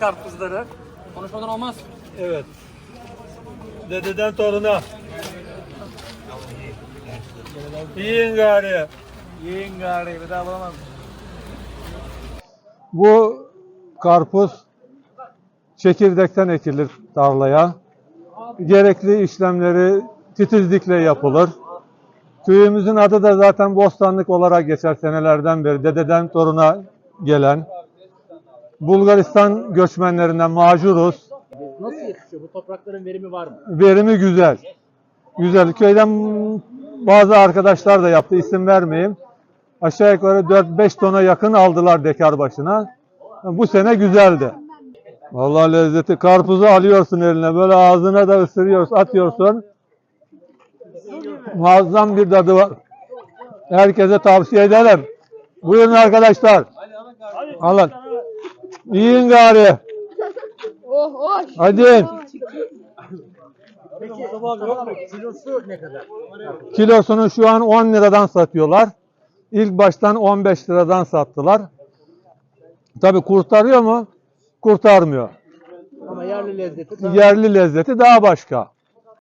karpuzları. Konuşmadan olmaz. Evet. Dededen toruna. Yiyin gari. Yiyin gari bir daha bulamam. Bu karpuz çekirdekten ekilir tarlaya. Gerekli işlemleri titizlikle yapılır. Köyümüzün adı da zaten Bostanlık olarak geçer senelerden beri. Dededen toruna gelen. Bulgaristan göçmenlerinden macuruz. Nasıl yetişiyor? Bu toprakların verimi var mı? Verimi güzel. Güzel. Köyden bazı arkadaşlar da yaptı. İsim vermeyeyim. Aşağı yukarı 4-5 tona yakın aldılar dekar başına. Bu sene güzeldi. Vallahi lezzeti. Karpuzu alıyorsun eline. Böyle ağzına da ısırıyorsun, atıyorsun. Muazzam bir tadı var. Herkese tavsiye ederim. Buyurun arkadaşlar. Alın. Yiyin gari. Oh oh. Hadi. Peki kilosu ne kadar? Kilosunu şu an 10 liradan satıyorlar. İlk baştan 15 liradan sattılar. Tabi kurtarıyor mu? Kurtarmıyor. Ama yerli lezzeti daha Yerli lezzeti daha başka.